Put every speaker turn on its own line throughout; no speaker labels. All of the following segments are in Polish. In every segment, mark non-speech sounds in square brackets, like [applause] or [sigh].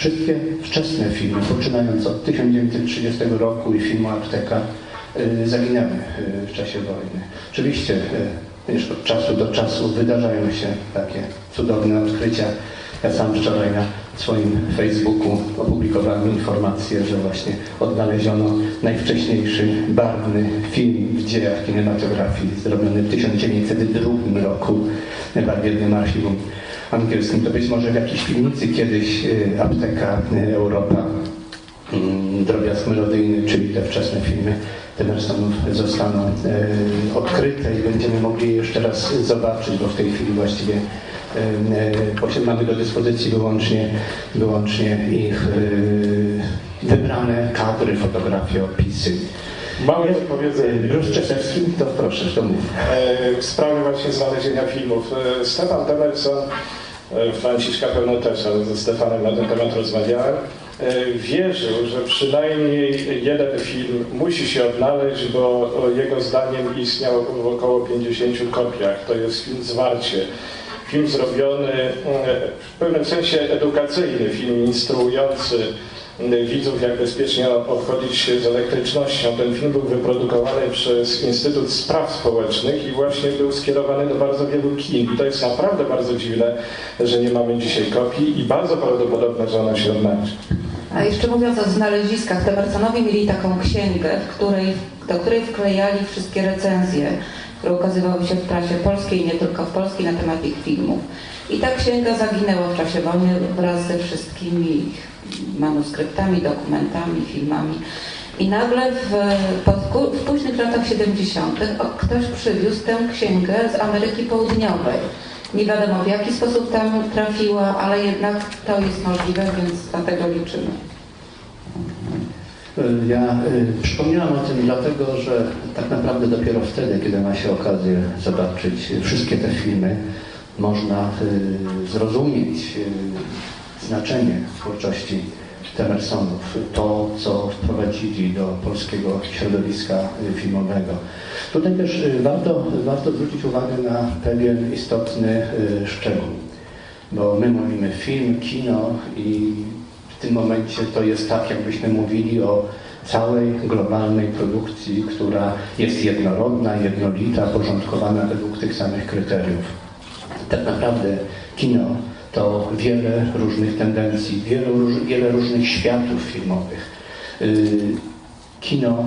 Wszystkie wczesne filmy, poczynając od 1930 roku i filmu Apteka, y, zaginęły y, w czasie wojny. Oczywiście y, wiesz, od czasu do czasu wydarzają się takie cudowne odkrycia. Ja sam wczoraj na swoim Facebooku opublikowałem informację, że właśnie odnaleziono najwcześniejszy barwny film w dziejach kinematografii, zrobiony w 1902 roku w barwiennym archiwum angielskim. To być może w jakiejś piwnicy kiedyś y, apteka y, Europa, mm, drobiazg melodyjny, czyli te wczesne filmy Temersonów zostaną y, odkryte i będziemy mogli je jeszcze raz zobaczyć, bo w tej chwili właściwie mamy do dyspozycji wyłącznie, wyłącznie ich wybrane kadry, fotografie, opisy.
Małe powiedzenie.
Bruce Czesewski, to proszę, to mów.
E, w sprawie właśnie znalezienia filmów. E, Stefan Temerson, e, Franciszka pewno też, ale ze Stefanem na ten temat rozmawiałem, wierzył, że przynajmniej jeden film musi się odnaleźć, bo jego zdaniem istniał w około 50 kopiach. To jest film Zwarcie. Film zrobiony w pewnym sensie edukacyjny, film instruujący widzów, jak bezpiecznie obchodzić z elektrycznością. Ten film był wyprodukowany przez Instytut Spraw Społecznych i właśnie był skierowany do bardzo wielu kin. I to jest naprawdę bardzo dziwne, że nie mamy dzisiaj kopii i bardzo prawdopodobne, że ona się odnajdzie.
A jeszcze mówiąc o znaleziskach, Temersonowie mieli taką księgę, w której, do której wklejali wszystkie recenzje, które ukazywały się w prasie polskiej, nie tylko w polskiej, na temat ich filmów. I ta księga zaginęła w czasie wojny wraz ze wszystkimi manuskryptami, dokumentami, filmami. I nagle w, w późnych latach 70. ktoś przywiózł tę księgę z Ameryki Południowej. Nie wiadomo w jaki sposób tam trafiła, ale jednak to jest możliwe, więc dlatego liczymy.
Ja y, przypomniałam o tym dlatego, że tak naprawdę dopiero wtedy, kiedy ma się okazję zobaczyć wszystkie te filmy, można y, zrozumieć znaczenie twórczości Temersonów, to co wprowadzili do polskiego środowiska filmowego. Tutaj też warto, warto zwrócić uwagę na pewien istotny szczegół, bo my mówimy film, kino i w tym momencie to jest tak, jakbyśmy mówili o całej globalnej produkcji, która jest jednorodna, jednolita, porządkowana według tych samych kryteriów. Tak naprawdę kino to wiele różnych tendencji, wiele, wiele różnych światów filmowych. Kino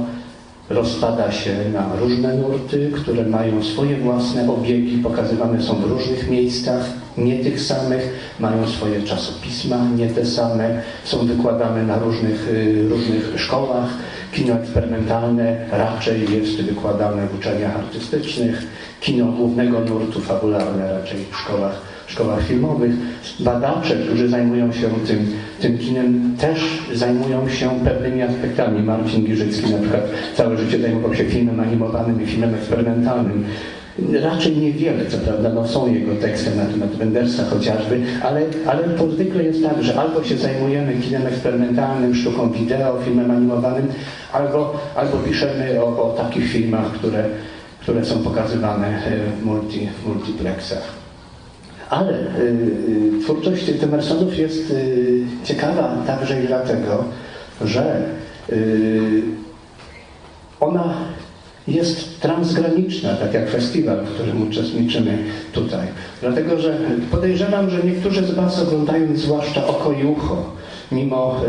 rozpada się na różne nurty, które mają swoje własne obiegi, pokazywane są w różnych miejscach, nie tych samych, mają swoje czasopisma, nie te same, są wykładane na różnych, y, różnych szkołach. Kino eksperymentalne raczej jest wykładane w uczelniach artystycznych, kino głównego nurtu fabularne raczej w szkołach, szkołach filmowych. Badacze, którzy zajmują się tym, tym kinem, też zajmują się pewnymi aspektami. Marcin Giżycki na przykład całe życie zajmował się filmem animowanym i filmem eksperymentalnym. Raczej niewiele, co prawda, no są jego teksty na temat Wendersa chociażby, ale, ale to zwykle jest tak, że albo się zajmujemy kinem eksperymentalnym, sztuką wideo, filmem animowanym, albo, albo piszemy o, o takich filmach, które, które są pokazywane w, multi, w multiplexach. Ale y, y, twórczość Temersonów jest y, ciekawa także i dlatego, że ona jest transgraniczna, tak jak festiwal, w którym uczestniczymy tutaj. Dlatego, że podejrzewam, że niektórzy z Was oglądając zwłaszcza oko i ucho, mimo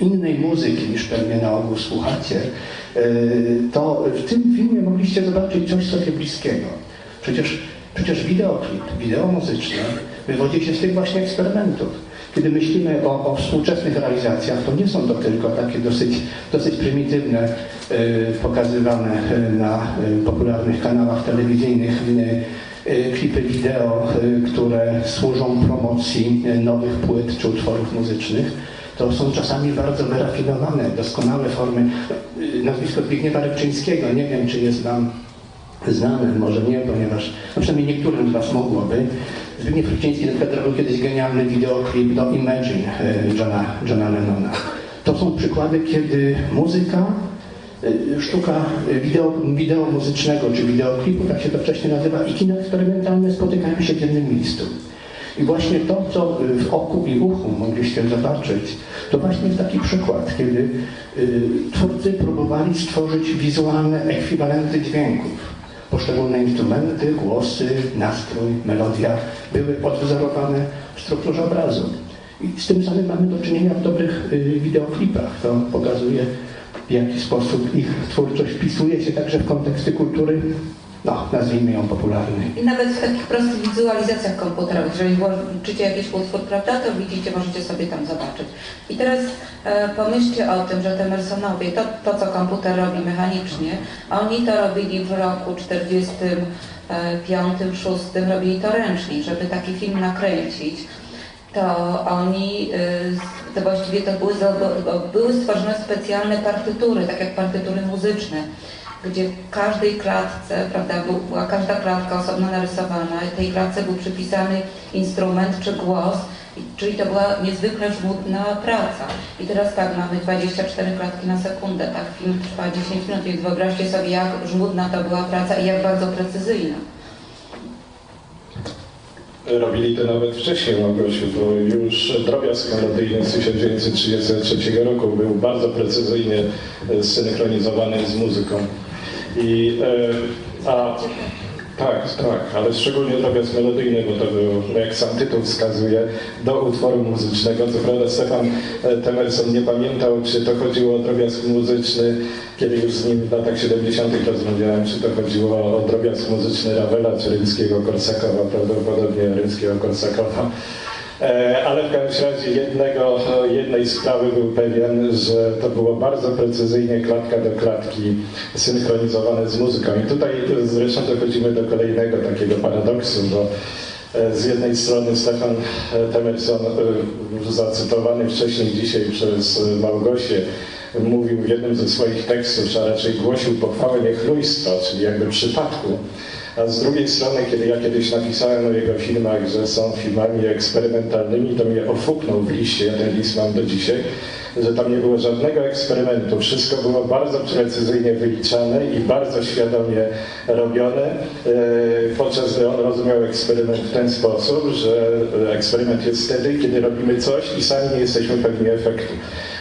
innej muzyki niż pewnie na ogół słuchacie, to w tym filmie mogliście zobaczyć coś sobie bliskiego. Przecież, przecież wideoklip, wideo muzyczne wywodzi się z tych właśnie eksperymentów. Kiedy myślimy o, o, współczesnych realizacjach, to nie są to tylko takie dosyć, dosyć prymitywne, y, pokazywane na y, popularnych kanałach telewizyjnych y, klipy wideo, które służą promocji nowych płyt czy utworów muzycznych. To są czasami bardzo wyrafinowane, doskonałe formy. Nazwisko Zbigniewa Rybczyńskiego, nie wiem czy jest Wam znane, może nie, ponieważ no przynajmniej niektórym z Was mogłoby. Zbigniew Rybczyński na przykład robił kiedyś genialny wideoklip do Imagine Johna, Johna Lennona. To są przykłady, kiedy muzyka, sztuka wideo, wideo muzycznego czy wideoklipu, tak się to wcześniej nazywa, i kino eksperymentalne spotykają się w jednym miejscu. I właśnie to, co w oku i uchu mogliście zobaczyć, to właśnie jest taki przykład, kiedy y, twórcy próbowali stworzyć wizualne ekwiwalenty dźwięków. Poszczególne instrumenty, głosy, nastrój, melodia były odwzorowane w strukturze obrazu. I z tym samym mamy do czynienia w dobrych y, wideoklipach. To pokazuje, w jaki sposób ich twórczość wpisuje się także w konteksty kultury, no, nazwijmy ją popularnej.
I nawet w takich prostych wizualizacjach komputerowych, jeżeli włączycie jakiś utwór, prawda, to widzicie, możecie sobie tam zobaczyć. I teraz e, pomyślcie o tym, że te Mersonowie, to, to co komputer robi mechanicznie, oni to robili w roku 45, 6, robili to ręcznie, żeby taki film nakręcić. To oni, y, to właściwie to były, były stworzone specjalne partytury, tak jak partytury muzyczne gdzie w każdej klatce, prawda, był- była każda klatka osobno narysowana i tej klatce był przypisany instrument czy głos, czyli to była niezwykle żmudna praca. I teraz tak, mamy 24 klatki na sekundę, tak, film trwa 10 minut, więc wyobraźcie sobie, jak żmudna to była praca i jak bardzo precyzyjna.
Robili to nawet wcześniej, Małgosiu, bo już drobiazg melodyjny z 1933 roku był bardzo precyzyjnie e, synchronizowany z muzyką. I, e, a, tak, tak, ale szczególnie drobiazg melodyjny, bo to był, jak sam tytuł wskazuje, do utworu muzycznego. Co prawda Stefan e, Temerson nie pamiętał, czy to chodziło o drobiazg muzyczny, kiedy już z nim w latach 70. rozmawiałem, czy to chodziło o drobiazg muzyczny Ravela, czy rymskiego Korsakowa, prawdopodobnie rymskiego Korsakowa. E, Ale w każdym razie jednego, jednej sprawy był pewien, że to było bardzo precyzyjnie klatka do klatki synchronizowane z muzyką. I tutaj zresztą dochodzimy do kolejnego takiego paradoksu, bo e, z jednej strony Stefan e, Temerson, zacytowany wcześniej dzisiaj przez Małgosię, mówił w jednym ze swoich tekstów, a raczej głosił pochwałę niechlujstwa, czyli jakby przypadku. A z drugiej strony, kiedy ja kiedyś napisałem o jego filmach, że są filmami eksperymentalnymi, to mnie ofuknął w liście, ja ten list mam do dzisiaj, że tam nie było żadnego eksperymentu. Wszystko było bardzo precyzyjnie wyliczane i bardzo świadomie robione, e, podczas gdy on rozumiał eksperyment w ten sposób, że eksperyment jest wtedy, kiedy robimy coś i sami nie jesteśmy pewni efektu.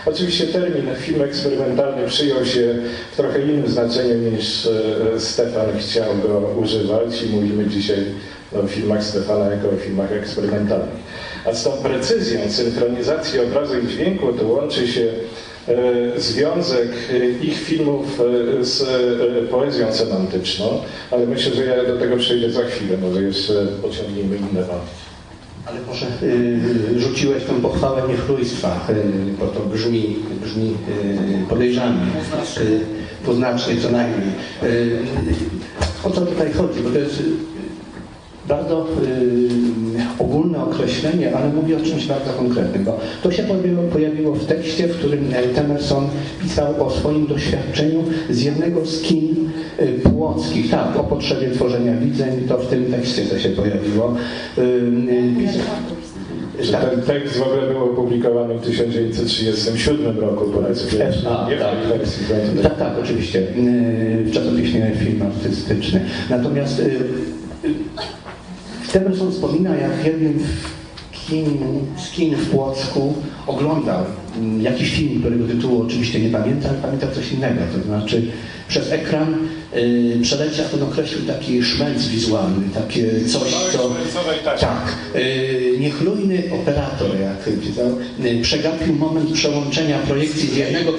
Oczywiście termin film eksperymentalny przyjął się w trochę innym znaczeniu niż e, Stefan chciał go używać i mówimy dzisiaj o filmach Stefana jako o filmach eksperymentalnych. A z tą precyzją synchronizacji obrazu i dźwięku to łączy się e, związek e, ich filmów z poezją semantyczną, ale myślę, że ja do tego przejdę za chwilę, może jeszcze pociągnijmy inne wątki.
Ale może y, rzuciłeś tę pochwałę niechlujstwa, y, bo to brzmi, brzmi y, podejrzanie, y, dwuznacznie co najmniej. Y, o co tutaj chodzi? Bo to jest bardzo y, ogólne określenie, ale mówi o czymś bardzo konkretnym, bo to się pojawiło, pojawiło w tekście, w którym e, Temerson pisał o swoim doświadczeniu z jednego z kin y, płockich, tak, o potrzebie tworzenia widzeń, to w tym tekście to się pojawiło. Y, y,
Że
tak.
ten tekst w ogóle był opublikowany w 1937 roku po raz pierwszy.
A,
Nie w
tak.
tej wersji,
Tak, tak, oczywiście. Yy, W czasopiśmie Film Artystyczny. Natomiast yy, Temerson wspomina, jak w jednym kin, z kin w Płocku oglądał mm, jakiś film, którego tytułu oczywiście nie pamięta, ale pamięta coś innego. To znaczy przez ekran yy, przeleciał, on określił taki szmelc wizualny, takie coś, co... Tak. Yy, niechlujny operator, jak pisał, yy, przegapił moment przełączenia projekcji z jednego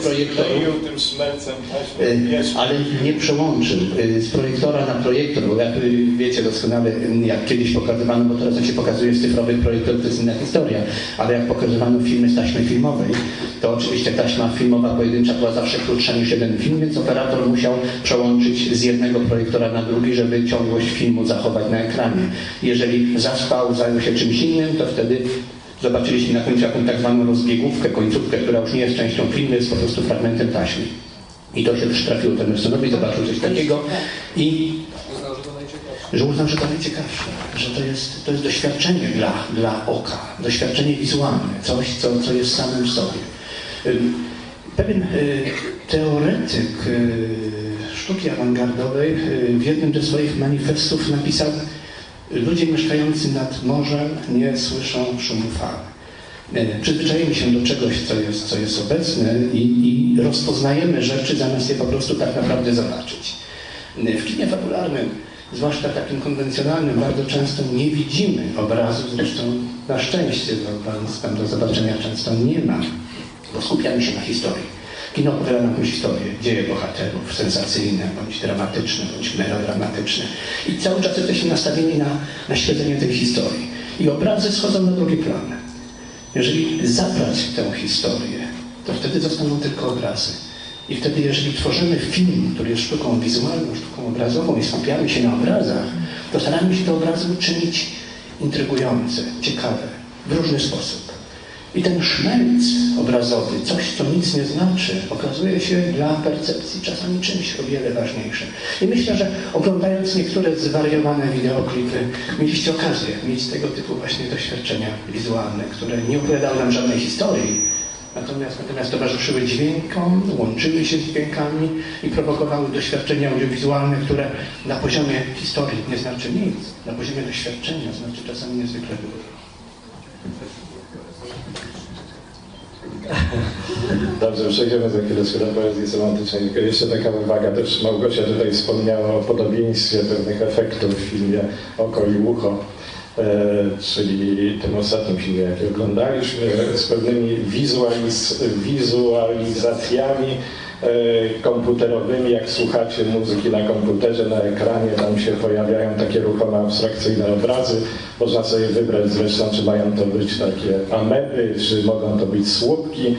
szmelcem
yy, ale nie przełączył yy, z projektora na projektor, bo jak wiecie doskonale, jak kiedyś pokazywano, bo teraz jak się pokazuje z cyfrowych projektorów, to jest inna historia, ale jak pokazywano filmy z taśmy filmowej, to oczywiście taśma filmowa pojedyncza była zawsze krótsza niż jeden film, więc operator musiał przełączyć z jednego projektora na drugi, żeby ciągłość filmu zachować na ekranie. Jeżeli zaspał, zajął się czymś innym, to wtedy zobaczyliśmy na końcu jakąś tak zwaną rozbiegówkę, końcówkę, która już nie jest częścią filmu, jest po prostu fragmentem taśmy. I to się też trafiło Temersonowi, zobaczył coś takiego i że uznał, że to najciekawsze, że to jest, to jest doświadczenie dla, dla oka, doświadczenie wizualne, coś, co, co jest samym w sobie. Pewien y, teoretyk y, sztuki awangardowej y, w jednym ze swoich manifestów napisał Ludzie mieszkający nad morzem nie słyszą szumu fal. E, Przyzwyczajemy się do czegoś, co jest, co jest obecne i, i rozpoznajemy rzeczy, zamiast je po prostu tak naprawdę zobaczyć. E, W kinie fabularnym, zwłaszcza takim konwencjonalnym, bardzo często nie widzimy obrazu, zresztą na szczęście bo Państwa do zobaczenia często nie ma, bo skupiamy się na historii. Kino opowiada nam historię, dzieje bohaterów, sensacyjne, bądź dramatyczne, bądź melodramatyczne. I cały czas jesteśmy nastawieni na, na śledzenie tej historii. I obrazy schodzą na drugi plan. Jeżeli zabrać tę historię, to wtedy zostaną tylko obrazy. I wtedy, jeżeli tworzymy film, który jest sztuką wizualną, sztuką obrazową i skupiamy się na obrazach, to staramy się te obrazy uczynić intrygujące, ciekawe, w różny sposób. I ten szmelc obrazowy, coś co nic nie znaczy, okazuje się dla percepcji czasami czymś o wiele ważniejszym. I myślę, że oglądając niektóre zwariowane wideoklipy, mieliście okazję mieć tego typu właśnie doświadczenia wizualne, które nie opowiadały nam żadnej historii, natomiast, natomiast towarzyszyły dźwiękom, łączyły się z dźwiękami i prowokowały doświadczenia audiowizualne, które na poziomie historii nie znaczy nic, na poziomie doświadczenia znaczy czasami niezwykle dużo. [laughs]
Dobrze, przejdziemy za chwilę do poezji semantycznej. Tylko jeszcze taka uwaga, też Małgosia tutaj wspomniała o podobieństwie pewnych efektów w filmie Oko i Ucho, e, czyli tym ostatnim filmie, jaki oglądaliśmy, z pewnymi wizualiz wizualizacjami komputerowymi, jak słuchacie muzyki na komputerze, na ekranie, tam się pojawiają takie ruchome, abstrakcyjne obrazy. Można sobie wybrać zresztą, czy mają to być takie ameby, czy mogą to być słupki.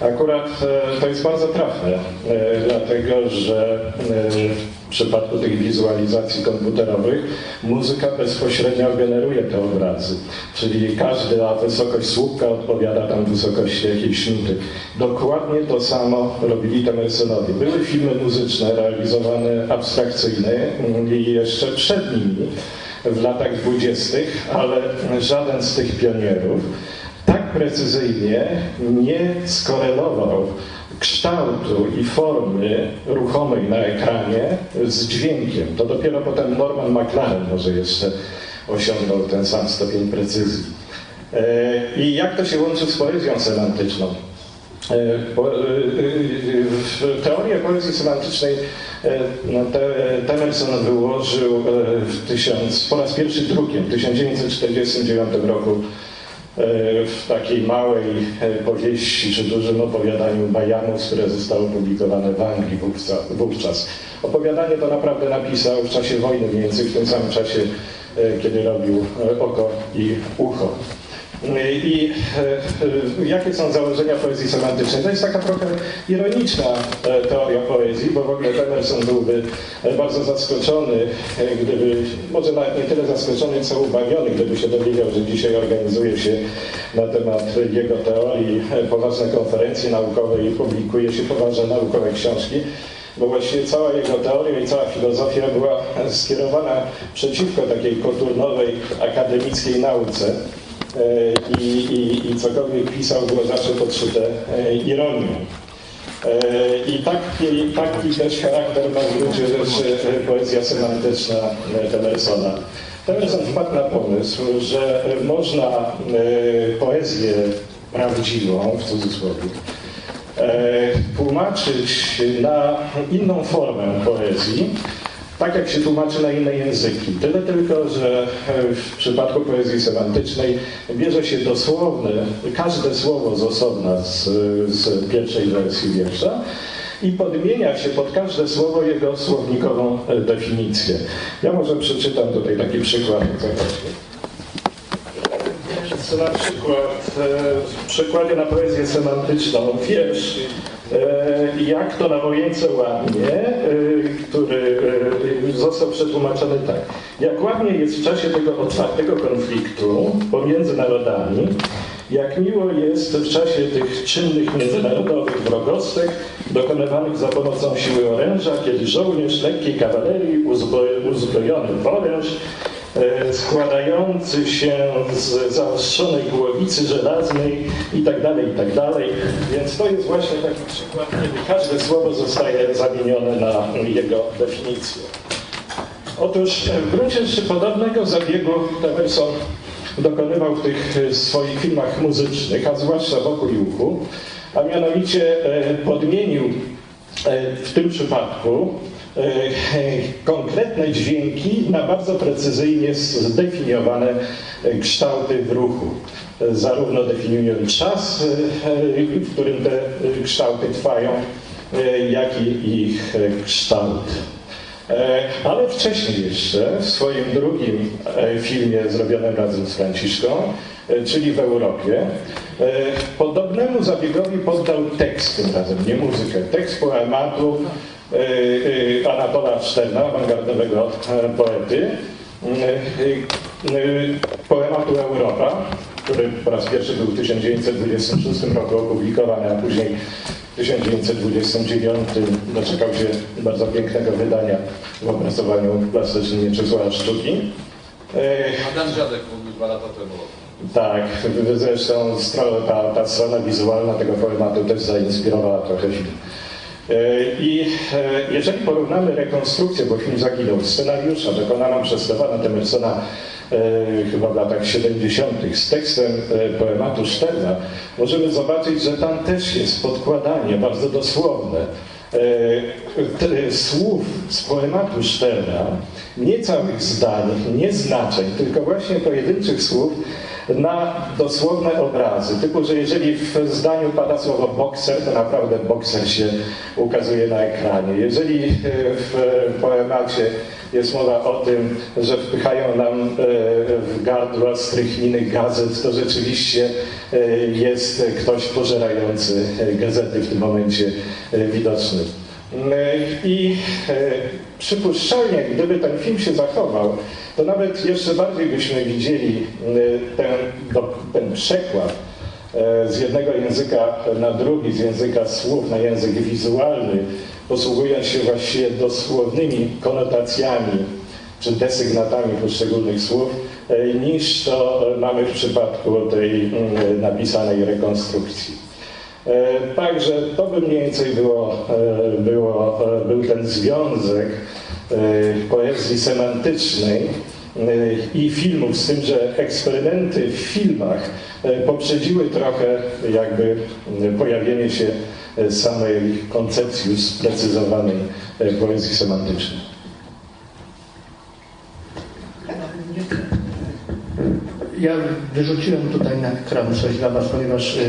Akurat e, to jest bardzo trafne, e, dlatego że e, przypadku tych wizualizacji komputerowych muzyka bezpośrednio generuje te obrazy. Czyli każda wysokość słupka odpowiada tam wysokości jakiejś nuty. Dokładnie to samo robili Temersonowie. Były filmy muzyczne realizowane abstrakcyjne i jeszcze przed nimi w latach dwudziestych, ale żaden z tych pionierów tak precyzyjnie nie skorelował kształtu i formy ruchomej na ekranie z dźwiękiem. To dopiero potem Norman McLaren może jeszcze osiągnął ten sam stopień precyzji. E, I jak to się łączy z poezją semantyczną? E, e, W teorię poezji semantycznej no, te, Temerson wyłożył w tysiąc, po raz pierwszy drukiem w 1949 roku w takiej małej e, powieści czy dużym opowiadaniu Bajanus, które zostało opublikowane w Anglii wówczas. Opowiadanie to naprawdę napisał w czasie wojny, mniej więcej w tym samym czasie, e, kiedy robił e, Oko i Ucho. I e, e, jakie są założenia poezji semantycznej? To jest taka trochę ironiczna e, teoria poezji, bo w ogóle Emerson byłby bardzo zaskoczony, gdyby, może nawet nie tyle zaskoczony, co ubawiony, gdyby się dowiedział, że dzisiaj organizuje się na temat jego teorii poważne konferencje naukowe i publikuje się poważne naukowe książki bo właściwie cała jego teoria i cała filozofia była skierowana przeciwko takiej koturnowej akademickiej nauce. E, I, i, I cokolwiek pisał było zawsze podszyte e, ironią. E, I taki, taki też charakter ma w gruncie rzeczy poezja semantyczna Temersona. Temerson wpadł na pomysł, że można poezję prawdziwą, w cudzysłowie, tłumaczyć na inną formę poezji, tak jak się tłumaczy na inne języki. Tyle tylko, że e, w przypadku poezji semantycznej bierze się dosłowne, każde słowo z osobna z, z pierwszej wersji wiersza i podmienia się pod każde słowo jego słownikową e, definicję. Ja może przeczytam tutaj taki przykład. Na przykład e, w przykładzie na poezję semantyczną wiersz Jak to na wojence ładnie, e, który e, został przetłumaczony tak. Jak ładnie jest w czasie tego otwartego konfliktu pomiędzy narodami, jak miło jest w czasie tych czynnych międzynarodowych wrogostek dokonywanych za pomocą siły oręża, kiedy żołnierz lekkiej kawalerii uzbro- uzbrojony w oręż e, składający się z zaostrzonej głowicy żelaznej i tak dalej, i tak. Więc to jest właśnie taki przykład, kiedy każde słowo zostaje zamienione na jego definicję. Otóż e, w gruncie rzeczy podobnego zabiegu Temerson dokonywał w tych e, swoich filmach muzycznych, a zwłaszcza wokół i uchu, a mianowicie e, podmienił e, w tym przypadku e, konkretne dźwięki na bardzo precyzyjnie zdefiniowane e, kształty w ruchu. E, Zarówno definiując czas, e, w którym te e, kształty trwają, e, jak i ich e, kształt. E, Ale wcześniej jeszcze, w swoim drugim e, filmie zrobionym razem z Franciszką, e, czyli w Europie, e, podobnemu zabiegowi poddał tekst tym razem, nie muzykę, tekst poematu e, e, Anatola Szterna, awangardowego e, poety, e, poematu Europa, który po raz pierwszy był w 1926 roku opublikowany, a później w 1929 doczekał się bardzo pięknego wydania w opracowaniu plastycznym Mieczysława Sztuki. E,
Adam Dziadek mówił dwa lata temu.
tak, zresztą ta, ta strona wizualna tego formatu też zainspirowała trochę film. E, I e, jeżeli porównamy rekonstrukcję, bo film zaginął, scenariusza dokonaną przez Stefana Temersona e, chyba w latach 70. z tekstem poematu Szterna, możemy zobaczyć, że tam też jest podkładanie bardzo dosłowne słów z poematu Szterna, nie całych zdań, nie znaczeń, tylko właśnie pojedynczych słów na dosłowne obrazy. Typu, że jeżeli w zdaniu pada słowo bokser, to naprawdę bokser się ukazuje na ekranie. Jeżeli e, w poemacie jest mowa o tym, że wpychają nam e, w gardła strychniny gazet, to rzeczywiście e, jest ktoś pożerający gazety w tym momencie widoczny. I przypuszczalnie, gdyby ten film się zachował, to nawet jeszcze bardziej byśmy widzieli e, ten, ten przekład e, z jednego języka na drugi, z języka słów na język wizualny, posługując się właściwie dosłownymi konotacjami czy desygnatami poszczególnych słów, e, niż to mamy w przypadku tej napisanej rekonstrukcji. Także to by mniej więcej było, było, był ten związek poezji semantycznej e, i filmów, z tym, że eksperymenty w filmach e, poprzedziły trochę jakby e, pojawienie się samej koncepcji sprecyzowanej poezji semantycznej.
Ja wyrzuciłem tutaj na ekran coś dla Was, ponieważ y,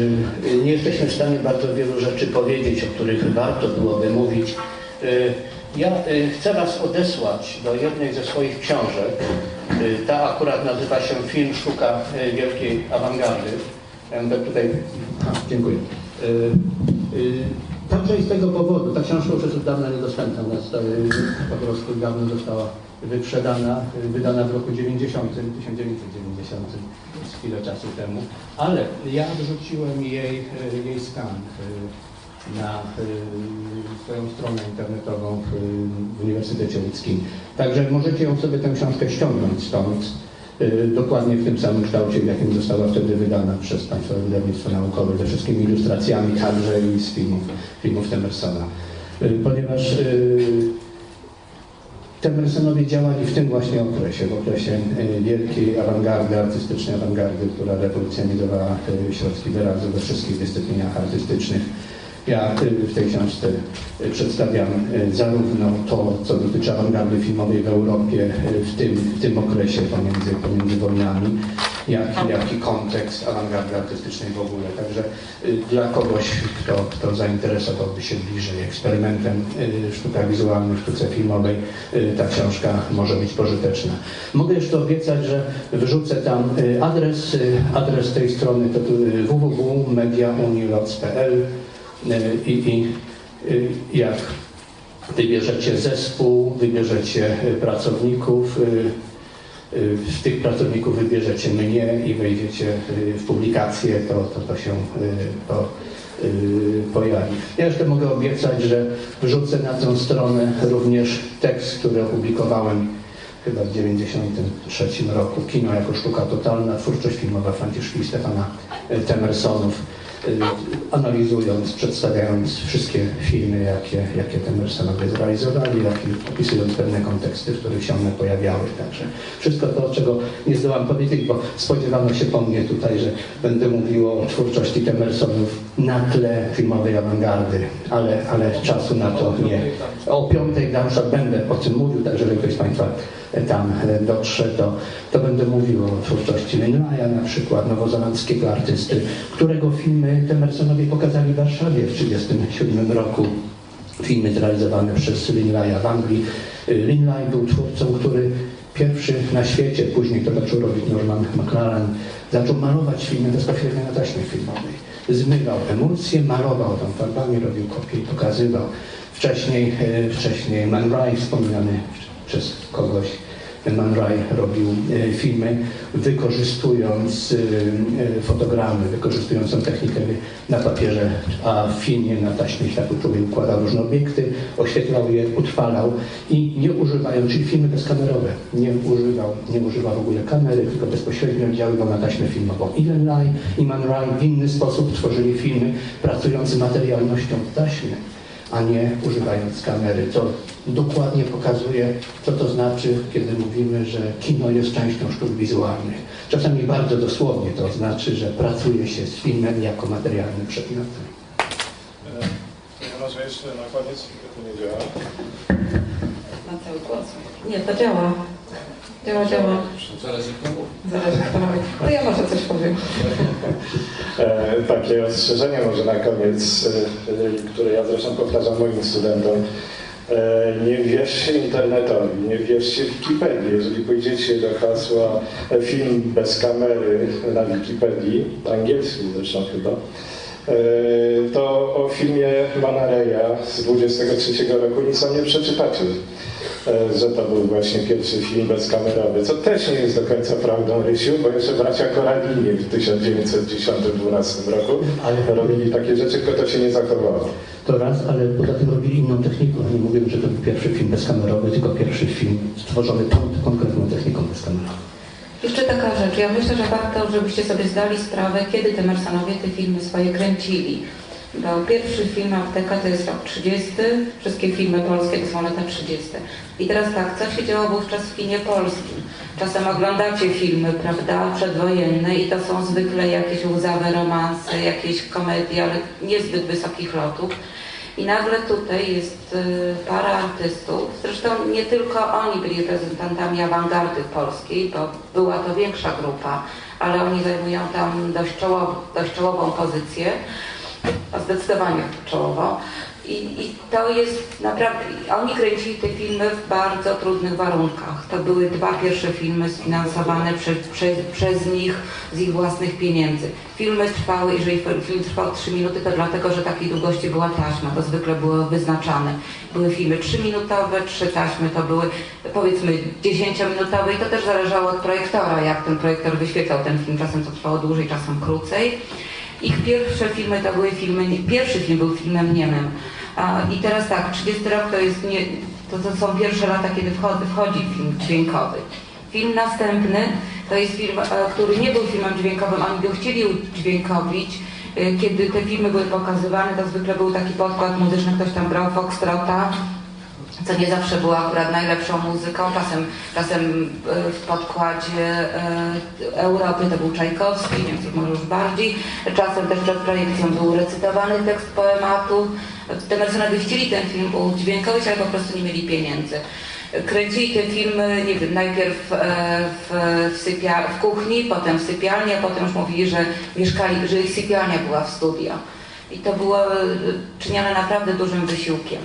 y, nie jesteśmy w stanie bardzo wielu rzeczy powiedzieć, o których warto byłoby mówić. Ja y, chcę Was odesłać do jednej ze swoich książek. Y, Ta akurat nazywa się Film Sztuka y, Wielkiej Awangardy. Będę tutaj... Dziękuję. Także i z tego powodu, ta książka już jest od dawna niedostępna, ona została, y, po prostu dawno została wyprzedana, y, wydana w roku 90, 1990, jest chwilę czasu temu, ale ja wrzuciłem jej, jej skan na y, swoją stronę internetową w, Uniwersytecie Łódzkim. Także możecie ją sobie tę książkę ściągnąć stąd, y, dokładnie w tym samym kształcie, w jakim została wtedy wydana przez Państwowe Wydawnictwo Naukowe, ze wszystkimi ilustracjami, także i z filmów, filmów Temersona. Y, Ponieważ Temersonowie działali w tym właśnie okresie, w okresie wielkiej awangardy, artystycznej awangardy, która rewolucjonizowała środki wyrazu we wszystkich dyscyplinach artystycznych. Ja w tej książce y, przedstawiam y, zarówno to, co dotyczy awangardy filmowej w Europie y, w tym, w tym okresie pomiędzy, pomiędzy wojnami, jak, jak i kontekst awangardy artystycznej w ogóle. Także dla kogoś, kto, kto zainteresowałby się bliżej eksperymentem y, w sztukach wizualnych, w sztuce filmowej, ta książka może być pożyteczna. Mogę jeszcze obiecać, że wrzucę tam adres, adres tej strony to www.mediauniloc.pl y, i, i y, jak wybierzecie zespół, wybierzecie y, pracowników, y, z tych pracowników wybierzecie mnie i wejdziecie w publikację, to, to, to się to, pojawi. Ja jeszcze mogę obiecać, że wrzucę na tę stronę również tekst, który opublikowałem chyba w 1993 roku. Kino jako sztuka totalna, twórczość filmowa Franciszki Stefana Temersonów. Y, analizując, przedstawiając wszystkie filmy, jakie, jakie Temersonowie zrealizowali, jak i opisując pewne konteksty, w których się one pojawiały. Także wszystko to, czego nie zdołam powiedzieć, bo spodziewano się po mnie tutaj, że będę mówił o twórczości Temersonów na tle filmowej awangardy, ale, ale czasu na to nie. O piątej na przykład będę o tym mówił, także jeżeli ktoś z Państwa tam e, dotrze, to, to będę mówił o twórczości Linlaya na przykład, nowozelandzkiego artysty, którego filmy Temersonowie pokazali w Warszawie w 1937 roku. Filmy zrealizowane przez Linlaya w Anglii. Linlay był twórcą, który pierwszy na świecie, później to zaczął robić Norman McLaren, zaczął malować filmy bezpośrednio na taśmie filmowej. Zmywał emulsje, malował tam farbami, robił kopie i pokazywał. Wcześniej, e, wcześniej Man Ray, wspominany przez kogoś, Man Ray robił e, filmy, wykorzystując e, e, fotogramy, wykorzystując tą technikę na papierze, a w filmie na taśmie światłoczułej układał różne obiekty, oświetlał je, utrwalał i nie używając, czyli filmy bezkamerowe, nie używał, nie używał w ogóle kamery, tylko bezpośrednio oddziaływał na taśmę filmową. I Len Ray i Man Ray w inny sposób tworzyli filmy, pracując z materialnością taśmy a nie używając kamery, co dokładnie pokazuje, co to znaczy, kiedy mówimy, że kino jest częścią sztuk wizualnych. Czasami bardzo dosłownie to znaczy, że pracuje się z filmem jako materialnym przedmiotem.
E, Może jeszcze na koniec, to nie działa.
Na cały głos. Nie, to działa. Działa, działa.
Zależy kto mówi.
Zależy kto mówi. To ja może coś powiem.
E, takie ostrzeżenie może na koniec, e, które ja zresztą powtarzam moim studentom. E, nie wierzcie internetowi, nie wierzcie Wikipedii. Jeżeli pójdziecie do hasła e, film bez kamery na Wikipedii, angielski zresztą chyba, e, to o filmie Manareya z 23 roku nic tam nie przeczytacie. E, że to był właśnie pierwszy film bezkamerowy, co też nie jest do końca prawdą, Rysiu, bo jeszcze bracia Koralini w 1910-12 roku
Ale-
robili takie rzeczy, tylko to się nie zachowało.
To raz, ale poza tym robili inną techniką. Nie mówię, że to był pierwszy film bezkamerowy, tylko pierwszy film stworzony tą konkretną techniką bezkamerową.
Jeszcze taka rzecz. Ja myślę, że warto, żebyście sobie zdali sprawę, kiedy Temersonowie te filmy swoje kręcili. Bo pierwszy film Apteka to jest rok 30, wszystkie filmy polskie to są lata 30. I teraz tak, co się działo wówczas w kinie polskim? Czasem oglądacie filmy, prawda, przedwojenne i to są zwykle jakieś łzawe romanse, jakieś komedie, ale niezbyt wysokich lotów. I nagle tutaj jest y, para artystów, zresztą nie tylko oni byli reprezentantami awangardy polskiej, bo była to większa grupa, ale oni zajmują tam dość, czołow, dość czołową pozycję, zdecydowanie czołową. I, I to jest naprawdę, oni kręcili te filmy w bardzo trudnych warunkach. To były dwa pierwsze filmy sfinansowane przez, przez, przez nich z ich własnych pieniędzy. Filmy trwały, jeżeli film trwał 3 minuty, to dlatego, że takiej długości była taśma, to zwykle było wyznaczane. Były filmy 3-minutowe, trzy taśmy to były powiedzmy 10-minutowe i to też zależało od projektora, jak ten projektor wyświetlał ten film. Czasem to trwało dłużej, czasem krócej. Ich pierwsze filmy to były filmy, pierwszy film był filmem niemym. I teraz tak, 30 rok to jest nie, to, to są pierwsze lata, kiedy wchodzi, wchodzi film dźwiękowy. Film następny to jest film, e, który nie był filmem dźwiękowym, oni go chcieli udźwiękowić. E, Kiedy te filmy były pokazywane, to zwykle był taki podkład muzyczny, ktoś tam brał foxtrota, co nie zawsze było akurat najlepszą muzyką. Czasem, czasem e, w podkładzie e, Europy to był Czajkowski, Niemców może już bardziej. Czasem też przed projekcją był recytowany tekst poematu. Temersonowie chcieli ten film udźwiękowić, ale po prostu nie mieli pieniędzy. Kręcili te filmy, nie wiem, najpierw e, w, w, sypia- w kuchni, potem w sypialni, a potem już mówili, że mieszkali, że ich sypialnia była w studio. I to było czynione naprawdę dużym wysiłkiem.